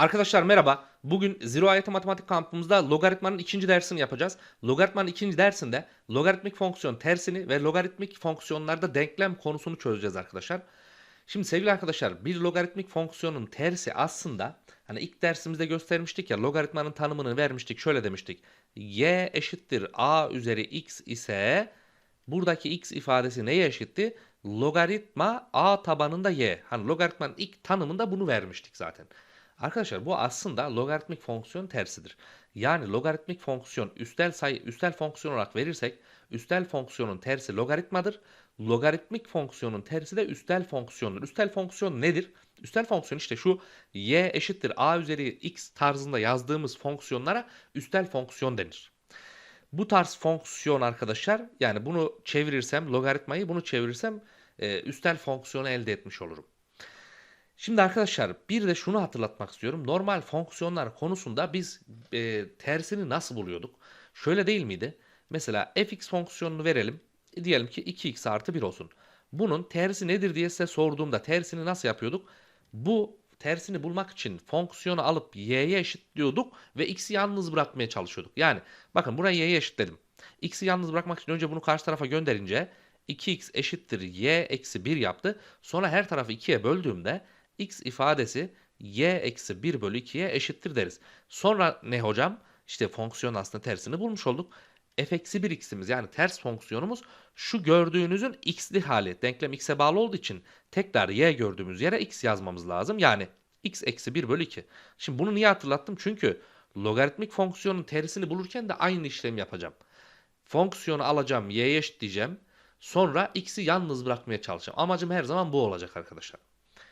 Arkadaşlar merhaba. Bugün Zero AYT Matematik kampımızda logaritmanın ikinci dersini yapacağız. Logaritmanın ikinci dersinde logaritmik fonksiyon tersini ve logaritmik fonksiyonlarda denklem konusunu çözeceğiz arkadaşlar. Şimdi sevgili arkadaşlar bir logaritmik fonksiyonun tersi aslında hani ilk dersimizde göstermiştik ya logaritmanın tanımını vermiştik şöyle demiştik. y eşittir a üzeri x ise buradaki x ifadesi neye eşitti? Logaritma a tabanında y. Hani logaritmanın ilk tanımında bunu vermiştik zaten. Arkadaşlar bu aslında logaritmik fonksiyon tersidir. Yani logaritmik fonksiyon üstel sayı üstel fonksiyon olarak verirsek üstel fonksiyonun tersi logaritmadır. Logaritmik fonksiyonun tersi de üstel fonksiyondur. Üstel fonksiyon nedir? Üstel fonksiyon işte şu y eşittir a üzeri x tarzında yazdığımız fonksiyonlara üstel fonksiyon denir. Bu tarz fonksiyon arkadaşlar yani bunu çevirirsem logaritmayı bunu çevirirsem e, üstel fonksiyonu elde etmiş olurum. Şimdi arkadaşlar bir de şunu hatırlatmak istiyorum. Normal fonksiyonlar konusunda biz e, tersini nasıl buluyorduk? Şöyle değil miydi? Mesela fx fonksiyonunu verelim. E, diyelim ki 2x artı 1 olsun. Bunun tersi nedir diye size sorduğumda tersini nasıl yapıyorduk? Bu tersini bulmak için fonksiyonu alıp y'ye eşitliyorduk ve x'i yalnız bırakmaya çalışıyorduk. Yani bakın buraya y'ye eşitledim. x'i yalnız bırakmak için önce bunu karşı tarafa gönderince 2x eşittir y eksi 1 yaptı. Sonra her tarafı 2'ye böldüğümde x ifadesi y eksi 1 bölü 2'ye eşittir deriz. Sonra ne hocam? İşte fonksiyon aslında tersini bulmuş olduk. f eksi 1 x'imiz yani ters fonksiyonumuz şu gördüğünüzün x'li hali. Denklem x'e bağlı olduğu için tekrar y gördüğümüz yere x yazmamız lazım. Yani x eksi 1 bölü 2. Şimdi bunu niye hatırlattım? Çünkü logaritmik fonksiyonun tersini bulurken de aynı işlemi yapacağım. Fonksiyonu alacağım, y'ye eşitleyeceğim. Sonra x'i yalnız bırakmaya çalışacağım. Amacım her zaman bu olacak arkadaşlar.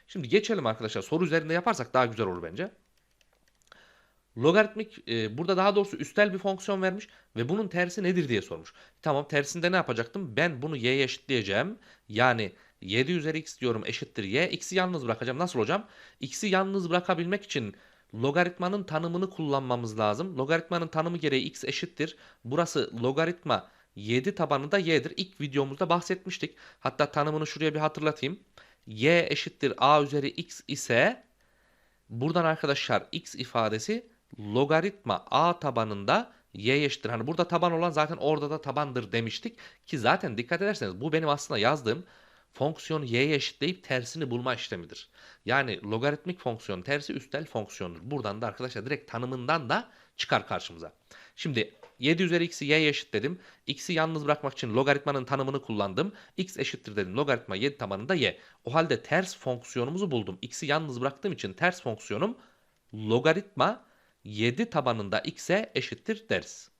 Şimdi geçelim arkadaşlar. Soru üzerinde yaparsak daha güzel olur bence. Logaritmik e, burada daha doğrusu üstel bir fonksiyon vermiş ve bunun tersi nedir diye sormuş. Tamam tersinde ne yapacaktım? Ben bunu y'ye eşitleyeceğim. Yani 7 üzeri x diyorum eşittir y. X'i yalnız bırakacağım. Nasıl hocam? X'i yalnız bırakabilmek için logaritmanın tanımını kullanmamız lazım. Logaritmanın tanımı gereği x eşittir. Burası logaritma 7 tabanında y'dir. İlk videomuzda bahsetmiştik. Hatta tanımını şuraya bir hatırlatayım y eşittir a üzeri x ise buradan arkadaşlar x ifadesi logaritma a tabanında y eşittir. Hani burada taban olan zaten orada da tabandır demiştik. Ki zaten dikkat ederseniz bu benim aslında yazdığım fonksiyonu y'ye eşitleyip tersini bulma işlemidir. Yani logaritmik fonksiyon tersi üstel fonksiyondur. Buradan da arkadaşlar direkt tanımından da çıkar karşımıza. Şimdi 7 üzeri x'i y'ye eşitledim. X'i yalnız bırakmak için logaritmanın tanımını kullandım. X eşittir dedim. Logaritma 7 tabanında y. O halde ters fonksiyonumuzu buldum. X'i yalnız bıraktığım için ters fonksiyonum logaritma 7 tabanında x'e eşittir deriz.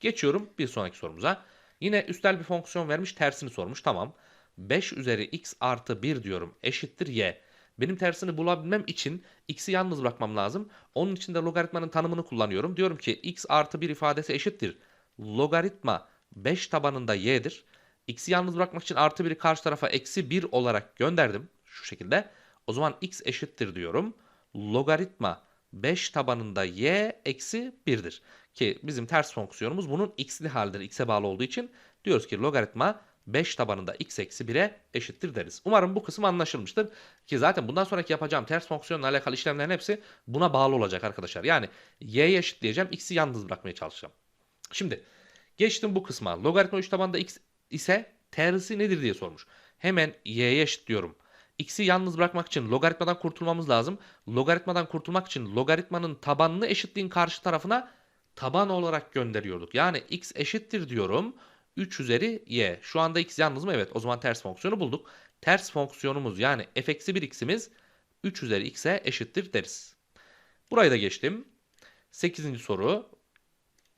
Geçiyorum bir sonraki sorumuza. Yine üstel bir fonksiyon vermiş tersini sormuş. Tamam. 5 üzeri x artı 1 diyorum eşittir y. Benim tersini bulabilmem için x'i yalnız bırakmam lazım. Onun için de logaritmanın tanımını kullanıyorum. Diyorum ki x artı 1 ifadesi eşittir. Logaritma 5 tabanında y'dir. x'i yalnız bırakmak için artı 1'i karşı tarafa eksi 1 olarak gönderdim. Şu şekilde. O zaman x eşittir diyorum. Logaritma 5 tabanında y eksi 1'dir. Ki bizim ters fonksiyonumuz bunun x'li halidir. x'e bağlı olduğu için diyoruz ki logaritma 5 tabanında x eksi 1'e eşittir deriz. Umarım bu kısım anlaşılmıştır. Ki zaten bundan sonraki yapacağım ters fonksiyonla alakalı işlemlerin hepsi buna bağlı olacak arkadaşlar. Yani y'ye eşitleyeceğim x'i yalnız bırakmaya çalışacağım. Şimdi geçtim bu kısma. Logaritma 3 tabanında x ise tersi nedir diye sormuş. Hemen y'ye eşitliyorum. X'i yalnız bırakmak için logaritmadan kurtulmamız lazım. Logaritmadan kurtulmak için logaritmanın tabanını eşitliğin karşı tarafına taban olarak gönderiyorduk. Yani x eşittir diyorum. 3 üzeri y. Şu anda x yalnız mı? Evet. O zaman ters fonksiyonu bulduk. Ters fonksiyonumuz yani f eksi 1 x'imiz 3 üzeri x'e eşittir deriz. Burayı da geçtim. 8. soru.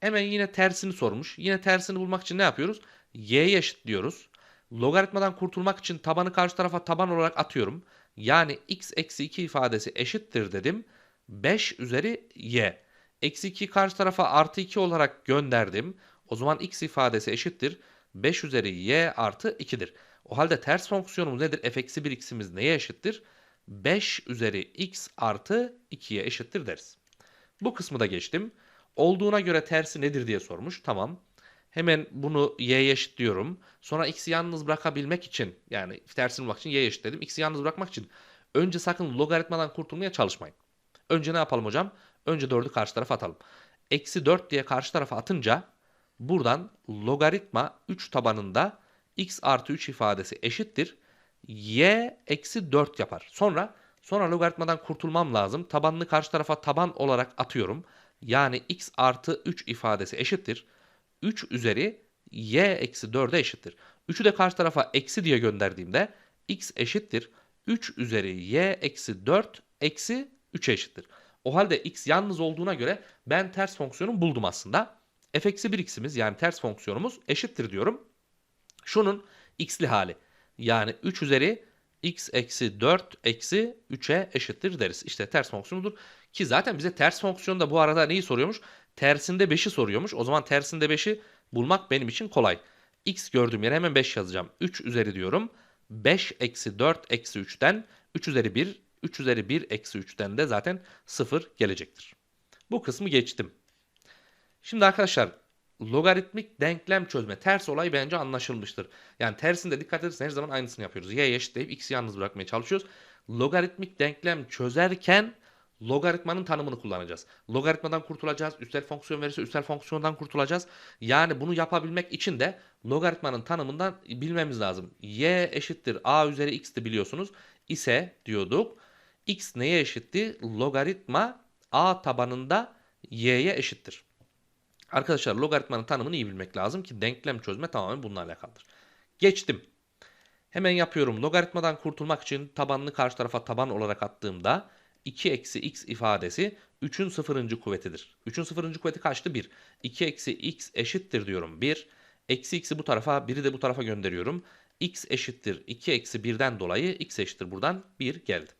Hemen yine tersini sormuş. Yine tersini bulmak için ne yapıyoruz? y'ye eşitliyoruz. Logaritmadan kurtulmak için tabanı karşı tarafa taban olarak atıyorum. Yani x eksi 2 ifadesi eşittir dedim. 5 üzeri y. Eksi 2 karşı tarafa artı 2 olarak gönderdim. O zaman x ifadesi eşittir. 5 üzeri y artı 2'dir. O halde ters fonksiyonumuz nedir? f eksi 1 x'imiz neye eşittir? 5 üzeri x artı 2'ye eşittir deriz. Bu kısmı da geçtim. Olduğuna göre tersi nedir diye sormuş. Tamam. Hemen bunu y'ye eşitliyorum. Sonra x'i yalnız bırakabilmek için yani tersini bulmak için y'ye eşitledim. X'i yalnız bırakmak için önce sakın logaritmadan kurtulmaya çalışmayın. Önce ne yapalım hocam? Önce 4'ü karşı tarafa atalım. Eksi 4 diye karşı tarafa atınca buradan logaritma 3 tabanında x artı 3 ifadesi eşittir. y eksi 4 yapar. Sonra sonra logaritmadan kurtulmam lazım. Tabanını karşı tarafa taban olarak atıyorum. Yani x artı 3 ifadesi eşittir. 3 üzeri y eksi 4'e eşittir. 3'ü de karşı tarafa eksi diye gönderdiğimde x eşittir. 3 üzeri y eksi 4 eksi 3'e eşittir. O halde x yalnız olduğuna göre ben ters fonksiyonu buldum aslında. F eksi 1 x'imiz yani ters fonksiyonumuz eşittir diyorum. Şunun x'li hali. Yani 3 üzeri x eksi 4 eksi 3'e eşittir deriz. İşte ters fonksiyonudur. Ki zaten bize ters fonksiyon da bu arada neyi soruyormuş? Tersinde 5'i soruyormuş. O zaman tersinde 5'i bulmak benim için kolay. x gördüğüm yere hemen 5 yazacağım. 3 üzeri diyorum. 5 eksi 4 eksi 3'ten 3 üzeri 1, 3 üzeri 1 eksi 3'ten de zaten 0 gelecektir. Bu kısmı geçtim. Şimdi arkadaşlar logaritmik denklem çözme. Ters olay bence anlaşılmıştır. Yani tersinde dikkat edersen her zaman aynısını yapıyoruz. Y'ye eşitleyip x'i yalnız bırakmaya çalışıyoruz. Logaritmik denklem çözerken logaritmanın tanımını kullanacağız. Logaritmadan kurtulacağız. Üstel fonksiyon verirse üstel fonksiyondan kurtulacağız. Yani bunu yapabilmek için de logaritmanın tanımından bilmemiz lazım. Y eşittir a üzeri x'ti biliyorsunuz. İse diyorduk. X neye eşitti? Logaritma a tabanında y'ye eşittir. Arkadaşlar logaritmanın tanımını iyi bilmek lazım ki denklem çözme tamamen bununla alakalıdır. Geçtim. Hemen yapıyorum. Logaritmadan kurtulmak için tabanını karşı tarafa taban olarak attığımda 2 eksi x ifadesi 3'ün sıfırıncı kuvvetidir. 3'ün sıfırıncı kuvveti kaçtı? 1. 2 eksi x eşittir diyorum 1. Eksi x'i bu tarafa 1'i de bu tarafa gönderiyorum. x eşittir 2 eksi 1'den dolayı x eşittir buradan 1 geldi.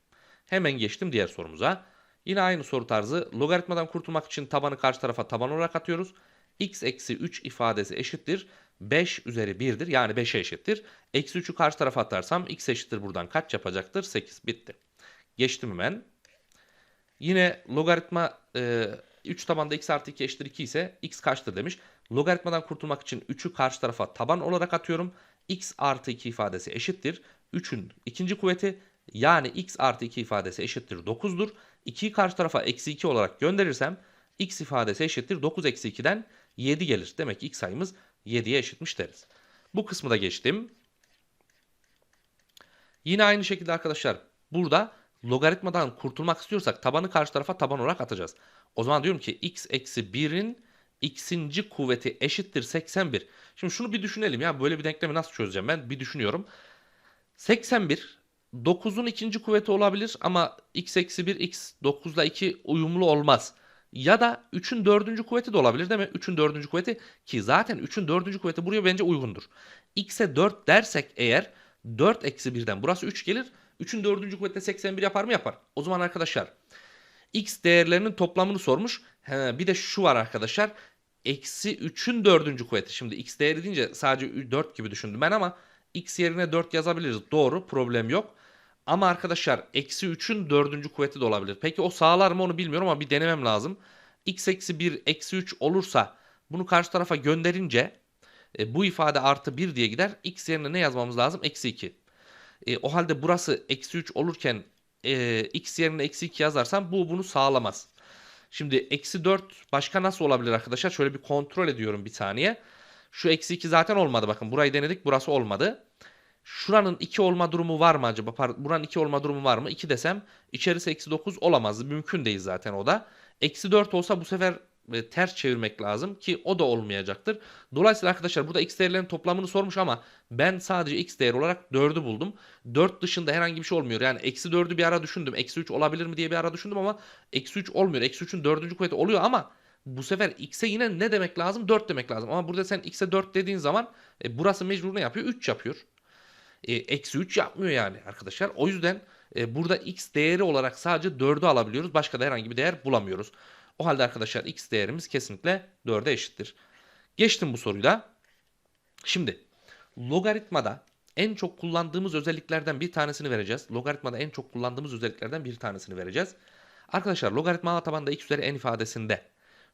Hemen geçtim diğer sorumuza. Yine aynı soru tarzı. Logaritmadan kurtulmak için tabanı karşı tarafa taban olarak atıyoruz. x eksi 3 ifadesi eşittir. 5 üzeri 1'dir. Yani 5'e eşittir. Eksi 3'ü karşı tarafa atarsam x eşittir buradan kaç yapacaktır? 8. Bitti. Geçtim hemen. Yine logaritma e, 3 tabanda x artı 2 eşittir 2 ise x kaçtır demiş. Logaritmadan kurtulmak için 3'ü karşı tarafa taban olarak atıyorum. x artı 2 ifadesi eşittir. 3'ün ikinci kuvveti yani x artı 2 ifadesi eşittir 9'dur. 2'yi karşı tarafa eksi 2 olarak gönderirsem x ifadesi eşittir 9 eksi 2'den 7 gelir. Demek ki x sayımız 7'ye eşitmiş deriz. Bu kısmı da geçtim. Yine aynı şekilde arkadaşlar burada logaritmadan kurtulmak istiyorsak tabanı karşı tarafa taban olarak atacağız. O zaman diyorum ki x eksi 1'in x'inci kuvveti eşittir 81. Şimdi şunu bir düşünelim ya böyle bir denklemi nasıl çözeceğim ben bir düşünüyorum. 81 9'un ikinci kuvveti olabilir ama x eksi 1 x 9 ile 2 uyumlu olmaz. Ya da 3'ün dördüncü kuvveti de olabilir değil mi? 3'ün dördüncü kuvveti ki zaten 3'ün dördüncü kuvveti buraya bence uygundur. x'e 4 dersek eğer 4 eksi 1'den burası 3 gelir. 3'ün dördüncü kuvveti 81 yapar mı? Yapar. O zaman arkadaşlar x değerlerinin toplamını sormuş. He, bir de şu var arkadaşlar. Eksi 3'ün dördüncü kuvveti. Şimdi x değeri deyince sadece 4 gibi düşündüm ben ama x yerine 4 yazabiliriz. Doğru problem yok. Ama arkadaşlar eksi 3'ün dördüncü kuvveti de olabilir. Peki o sağlar mı onu bilmiyorum ama bir denemem lazım. x eksi 1 eksi 3 olursa bunu karşı tarafa gönderince e, bu ifade artı 1 diye gider. x yerine ne yazmamız lazım? Eksi 2. E, o halde burası eksi 3 olurken e, x yerine eksi 2 yazarsam bu bunu sağlamaz. Şimdi eksi 4 başka nasıl olabilir arkadaşlar? Şöyle bir kontrol ediyorum bir saniye. Şu eksi 2 zaten olmadı bakın. Burayı denedik burası olmadı. Şuranın 2 olma durumu var mı acaba? Pardon, buranın 2 olma durumu var mı? 2 desem içerisi eksi 9 olamaz. Mümkün değil zaten o da. Eksi 4 olsa bu sefer e, ters çevirmek lazım ki o da olmayacaktır. Dolayısıyla arkadaşlar burada x değerlerin toplamını sormuş ama ben sadece x değer olarak 4'ü buldum. 4 dışında herhangi bir şey olmuyor. Yani eksi 4'ü bir ara düşündüm. Eksi 3 olabilir mi diye bir ara düşündüm ama eksi 3 olmuyor. Eksi 3'ün 4. kuvveti oluyor ama bu sefer x'e yine ne demek lazım? 4 demek lazım. Ama burada sen x'e 4 dediğin zaman e, burası mecbur ne yapıyor? 3 yapıyor. E, eksi 3 yapmıyor yani arkadaşlar. O yüzden e, burada x değeri olarak sadece 4'ü alabiliyoruz. Başka da herhangi bir değer bulamıyoruz. O halde arkadaşlar x değerimiz kesinlikle 4'e eşittir. Geçtim bu soruyu da. Şimdi logaritmada en çok kullandığımız özelliklerden bir tanesini vereceğiz. Logaritmada en çok kullandığımız özelliklerden bir tanesini vereceğiz. Arkadaşlar logaritma tabanda x üzeri n ifadesinde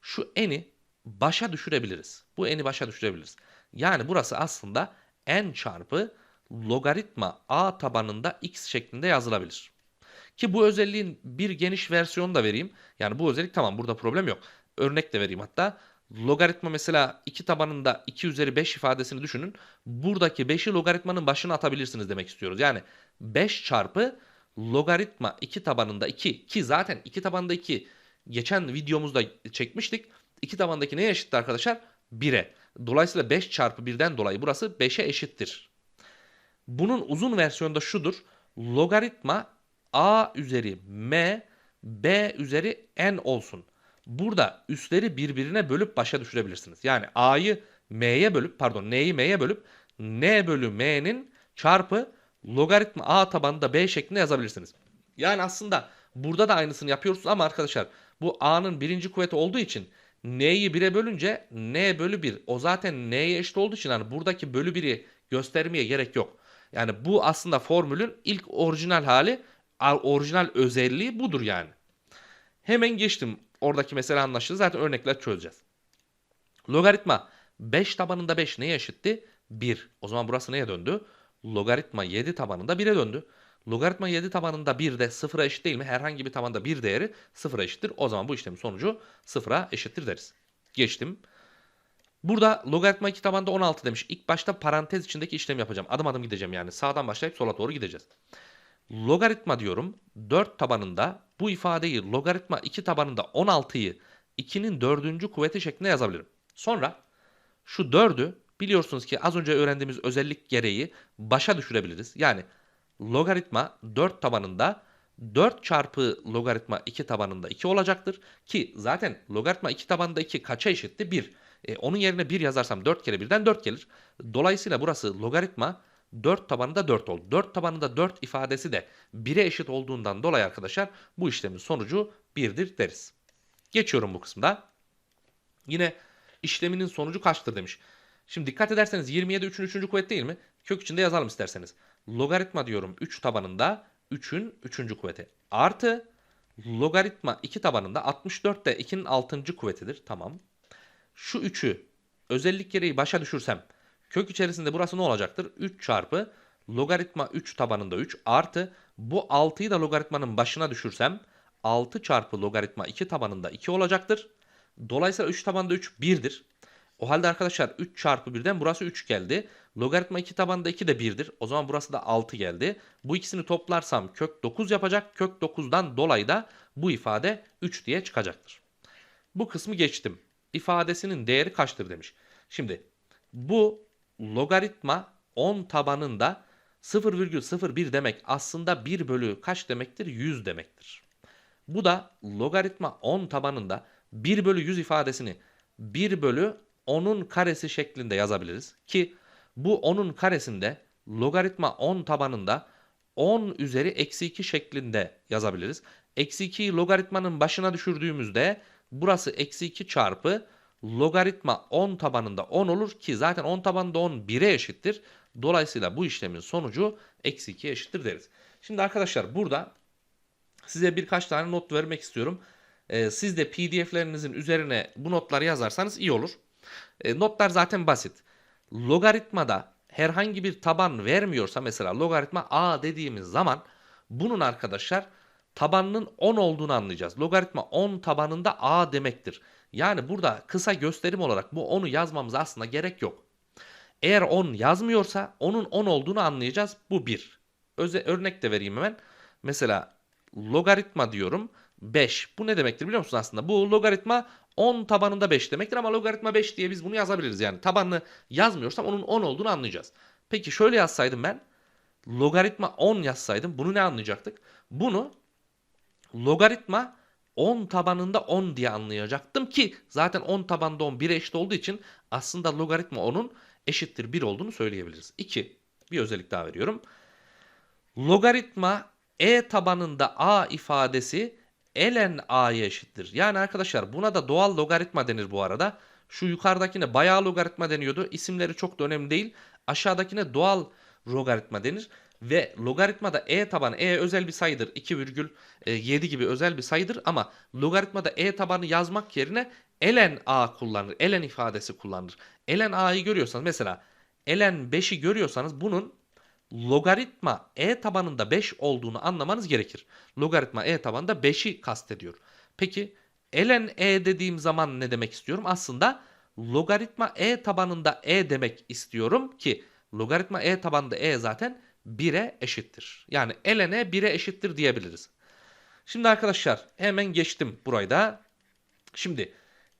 şu n'i başa düşürebiliriz. Bu n'i başa düşürebiliriz. Yani burası aslında n çarpı logaritma a tabanında x şeklinde yazılabilir. Ki bu özelliğin bir geniş versiyonu da vereyim. Yani bu özellik tamam burada problem yok. Örnek de vereyim hatta. Logaritma mesela 2 tabanında 2 üzeri 5 ifadesini düşünün. Buradaki 5'i logaritmanın başına atabilirsiniz demek istiyoruz. Yani 5 çarpı logaritma 2 tabanında 2 ki zaten 2 tabanında 2 geçen videomuzda çekmiştik. 2 tabandaki neye eşittir arkadaşlar? 1'e. Dolayısıyla 5 çarpı 1'den dolayı burası 5'e eşittir. Bunun uzun versiyonu da şudur. Logaritma a üzeri m b üzeri n olsun. Burada üstleri birbirine bölüp başa düşürebilirsiniz. Yani a'yı m'ye bölüp pardon n'yi m'ye bölüp n bölü m'nin çarpı logaritma a tabanında b şeklinde yazabilirsiniz. Yani aslında burada da aynısını yapıyoruz ama arkadaşlar bu a'nın birinci kuvveti olduğu için n'yi 1'e bölünce n bölü 1 o zaten n'ye eşit olduğu için hani buradaki bölü 1'i göstermeye gerek yok. Yani bu aslında formülün ilk orijinal hali orijinal özelliği budur yani. Hemen geçtim. Oradaki mesele anlaşıldı. Zaten örnekler çözeceğiz. Logaritma 5 tabanında 5 neye eşitti? 1. O zaman burası neye döndü? Logaritma 7 tabanında 1'e döndü. Logaritma 7 tabanında 1 de 0'a eşit değil mi? Herhangi bir tabanda bir değeri 0'a eşittir. O zaman bu işlemin sonucu 0'a eşittir deriz. Geçtim. Burada logaritma 2 tabanda 16 demiş. İlk başta parantez içindeki işlemi yapacağım. Adım adım gideceğim yani. Sağdan başlayıp sola doğru gideceğiz. Logaritma diyorum 4 tabanında bu ifadeyi logaritma 2 tabanında 16'yı 2'nin 4. kuvveti şeklinde yazabilirim. Sonra şu 4'ü biliyorsunuz ki az önce öğrendiğimiz özellik gereği başa düşürebiliriz. Yani logaritma 4 tabanında 4 çarpı logaritma 2 tabanında 2 olacaktır. Ki zaten logaritma 2 tabanında 2 kaça eşitti? 1. E, onun yerine 1 yazarsam 4 kere 1'den 4 gelir. Dolayısıyla burası logaritma 4 tabanında 4 oldu. 4 tabanında 4 ifadesi de 1'e eşit olduğundan dolayı arkadaşlar bu işlemin sonucu 1'dir deriz. Geçiyorum bu kısımda. Yine işleminin sonucu kaçtır demiş. Şimdi dikkat ederseniz 27 3'ün 3. kuvvet değil mi? Kök içinde yazalım isterseniz. Logaritma diyorum 3 tabanında 3'ün 3. kuvveti. Artı logaritma 2 tabanında 64 de 2'nin 6. kuvvetidir. Tamam. Şu 3'ü özellik gereği başa düşürsem kök içerisinde burası ne olacaktır? 3 çarpı logaritma 3 tabanında 3 artı bu 6'yı da logaritmanın başına düşürsem 6 çarpı logaritma 2 tabanında 2 olacaktır. Dolayısıyla 3 tabanında 3 1'dir. O halde arkadaşlar 3 çarpı 1'den burası 3 geldi. Logaritma 2 tabanında 2 de 1'dir. O zaman burası da 6 geldi. Bu ikisini toplarsam kök 9 yapacak. Kök 9'dan dolayı da bu ifade 3 diye çıkacaktır. Bu kısmı geçtim. İfadesinin değeri kaçtır demiş. Şimdi bu logaritma 10 tabanında 0,01 demek aslında 1 bölü kaç demektir? 100 demektir. Bu da logaritma 10 tabanında 1 bölü 100 ifadesini 1 bölü 10'un karesi şeklinde yazabiliriz. Ki bu 10'un karesinde logaritma 10 tabanında 10 üzeri eksi 2 şeklinde yazabiliriz. Eksi 2'yi logaritmanın başına düşürdüğümüzde burası eksi 2 çarpı logaritma 10 tabanında 10 olur ki zaten 10 tabanında 10 1'e eşittir. Dolayısıyla bu işlemin sonucu eksi 2'ye eşittir deriz. Şimdi arkadaşlar burada size birkaç tane not vermek istiyorum. Ee, siz de pdf'lerinizin üzerine bu notları yazarsanız iyi olur. Ee, notlar zaten basit. Logaritmada herhangi bir taban vermiyorsa mesela logaritma a dediğimiz zaman bunun arkadaşlar tabanının 10 olduğunu anlayacağız. Logaritma 10 tabanında a demektir. Yani burada kısa gösterim olarak bu 10'u yazmamız aslında gerek yok. Eğer 10 yazmıyorsa onun 10 olduğunu anlayacağız. Bu 1. Öze, örnek de vereyim hemen. Mesela logaritma diyorum 5. Bu ne demektir biliyor musun aslında? Bu logaritma 10 tabanında 5 demektir ama logaritma 5 diye biz bunu yazabiliriz. Yani tabanını yazmıyorsam onun 10 olduğunu anlayacağız. Peki şöyle yazsaydım ben logaritma 10 yazsaydım bunu ne anlayacaktık? Bunu logaritma 10 tabanında 10 diye anlayacaktım ki zaten 10 tabanında 10 1'e eşit olduğu için aslında logaritma 10'un eşittir 1 olduğunu söyleyebiliriz. 2. Bir özellik daha veriyorum. Logaritma e tabanında a ifadesi ln a'ya eşittir. Yani arkadaşlar buna da doğal logaritma denir bu arada. Şu yukarıdakine bayağı logaritma deniyordu. İsimleri çok da önemli değil. Aşağıdakine doğal logaritma denir. Ve logaritmada e tabanı e özel bir sayıdır. 2,7 gibi özel bir sayıdır ama logaritmada e tabanı yazmak yerine ln a kullanır. ln ifadesi kullanılır. ln a'yı görüyorsanız mesela ln 5'i görüyorsanız bunun logaritma e tabanında 5 olduğunu anlamanız gerekir. Logaritma e tabanında 5'i kastediyor. Peki ln e dediğim zaman ne demek istiyorum? Aslında logaritma e tabanında e demek istiyorum ki logaritma e tabanında e zaten 1'e eşittir. Yani ln e 1'e eşittir diyebiliriz. Şimdi arkadaşlar hemen geçtim burayı da. Şimdi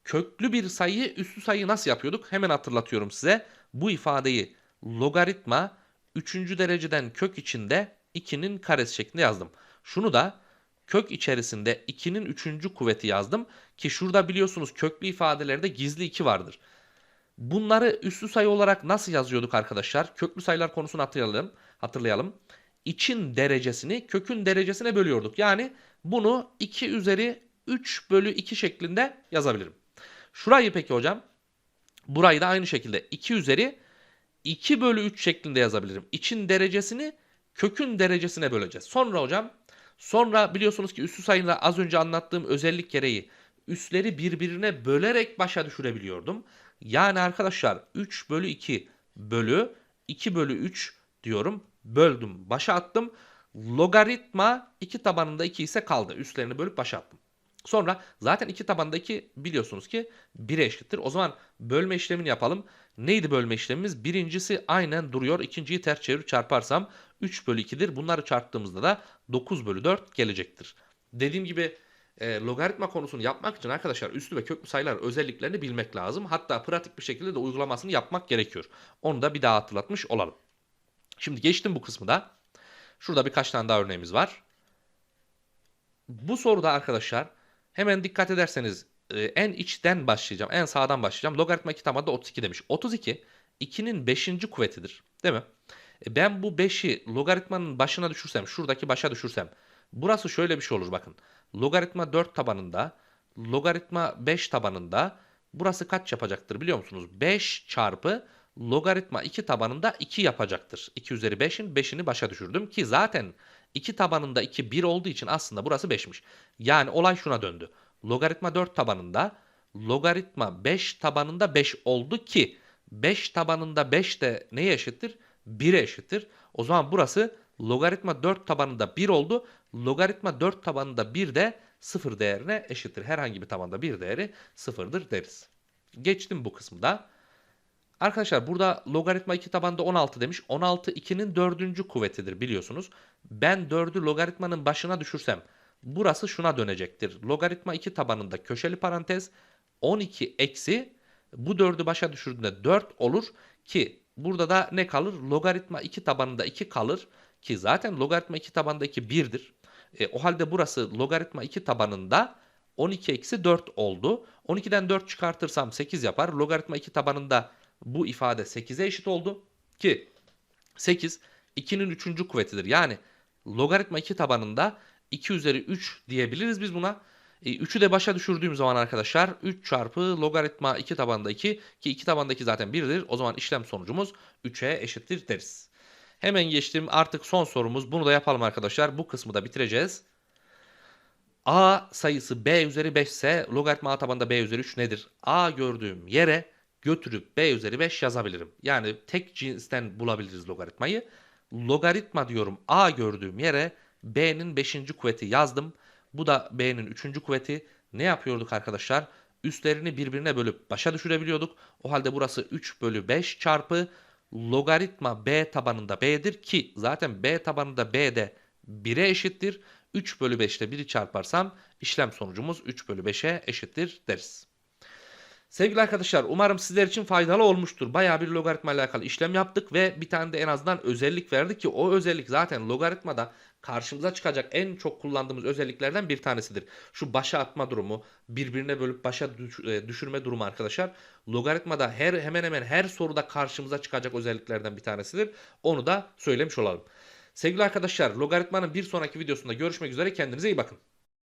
köklü bir sayıyı üslü sayı nasıl yapıyorduk? Hemen hatırlatıyorum size. Bu ifadeyi logaritma 3. dereceden kök içinde 2'nin karesi şeklinde yazdım. Şunu da kök içerisinde 2'nin 3. kuvveti yazdım ki şurada biliyorsunuz köklü ifadelerde gizli 2 vardır. Bunları üslü sayı olarak nasıl yazıyorduk arkadaşlar? Köklü sayılar konusunu hatırlayalım. Hatırlayalım. İçin derecesini kökün derecesine bölüyorduk. Yani bunu 2 üzeri 3 bölü 2 şeklinde yazabilirim. Şurayı peki hocam? Burayı da aynı şekilde 2 üzeri 2 bölü 3 şeklinde yazabilirim. İçin derecesini kökün derecesine böleceğiz. Sonra hocam sonra biliyorsunuz ki üslü sayıyla az önce anlattığım özellik gereği üsleri birbirine bölerek başa düşürebiliyordum. Yani arkadaşlar 3 bölü 2 bölü 2 bölü 3 diyorum. Böldüm başa attım. Logaritma 2 tabanında 2 ise kaldı. Üstlerini bölüp başa attım. Sonra zaten 2 tabanında 2 biliyorsunuz ki 1'e eşittir. O zaman bölme işlemini yapalım. Neydi bölme işlemimiz? Birincisi aynen duruyor. İkinciyi ters çevirip çarparsam 3 bölü 2'dir. Bunları çarptığımızda da 9 bölü 4 gelecektir. Dediğim gibi e, logaritma konusunu yapmak için arkadaşlar üslü ve köklü sayılar özelliklerini bilmek lazım. Hatta pratik bir şekilde de uygulamasını yapmak gerekiyor. Onu da bir daha hatırlatmış olalım. Şimdi geçtim bu kısmı da. Şurada birkaç tane daha örneğimiz var. Bu soruda arkadaşlar hemen dikkat ederseniz e, en içten başlayacağım. En sağdan başlayacağım. Logaritma 2 tabanında 32 demiş. 32 2'nin 5. kuvvetidir. Değil mi? E, ben bu 5'i logaritmanın başına düşürsem, şuradaki başa düşürsem burası şöyle bir şey olur bakın. Logaritma 4 tabanında, logaritma 5 tabanında burası kaç yapacaktır biliyor musunuz? 5 çarpı logaritma 2 tabanında 2 yapacaktır. 2 üzeri 5'in 5'ini başa düşürdüm ki zaten 2 tabanında 2 1 olduğu için aslında burası 5'miş. Yani olay şuna döndü. Logaritma 4 tabanında logaritma 5 tabanında 5 oldu ki 5 tabanında 5 de neye eşittir? 1'e eşittir. O zaman burası logaritma 4 tabanında 1 oldu. Logaritma 4 tabanında 1 de 0 değerine eşittir. Herhangi bir tabanda 1 değeri 0'dır deriz. Geçtim bu kısımda. Arkadaşlar burada logaritma 2 tabanda 16 demiş. 16 2'nin 4. kuvvetidir biliyorsunuz. Ben 4'ü logaritmanın başına düşürsem burası şuna dönecektir. Logaritma 2 tabanında köşeli parantez 12 eksi bu 4'ü başa düşürdüğünde 4 olur ki burada da ne kalır? Logaritma 2 tabanında 2 kalır ki zaten logaritma 2 tabanında 2 1'dir. E, o halde burası logaritma 2 tabanında 12 eksi 4 oldu. 12'den 4 çıkartırsam 8 yapar. Logaritma 2 tabanında bu ifade 8'e eşit oldu. Ki 8 2'nin 3. kuvvetidir. Yani logaritma 2 tabanında 2 üzeri 3 diyebiliriz biz buna. 3'ü de başa düşürdüğüm zaman arkadaşlar 3 çarpı logaritma 2 tabanında 2 ki 2 tabandaki zaten 1'dir. O zaman işlem sonucumuz 3'e eşittir deriz. Hemen geçtim artık son sorumuz. Bunu da yapalım arkadaşlar. Bu kısmı da bitireceğiz. A sayısı B üzeri 5 ise logaritma A tabanında B üzeri 3 nedir? A gördüğüm yere götürüp b üzeri 5 yazabilirim. Yani tek cinsten bulabiliriz logaritmayı. Logaritma diyorum a gördüğüm yere b'nin 5. kuvveti yazdım. Bu da b'nin 3. kuvveti. Ne yapıyorduk arkadaşlar? Üstlerini birbirine bölüp başa düşürebiliyorduk. O halde burası 3 bölü 5 çarpı logaritma b tabanında b'dir ki zaten b tabanında b de 1'e eşittir. 3 bölü 5 ile 1'i çarparsam işlem sonucumuz 3 bölü 5'e eşittir deriz. Sevgili arkadaşlar umarım sizler için faydalı olmuştur. Bayağı bir logaritma alakalı işlem yaptık ve bir tane de en azından özellik verdik ki o özellik zaten logaritmada karşımıza çıkacak en çok kullandığımız özelliklerden bir tanesidir. Şu başa atma durumu, birbirine bölüp başa e, düşürme durumu arkadaşlar. Logaritmada her hemen hemen her soruda karşımıza çıkacak özelliklerden bir tanesidir. Onu da söylemiş olalım. Sevgili arkadaşlar logaritmanın bir sonraki videosunda görüşmek üzere kendinize iyi bakın.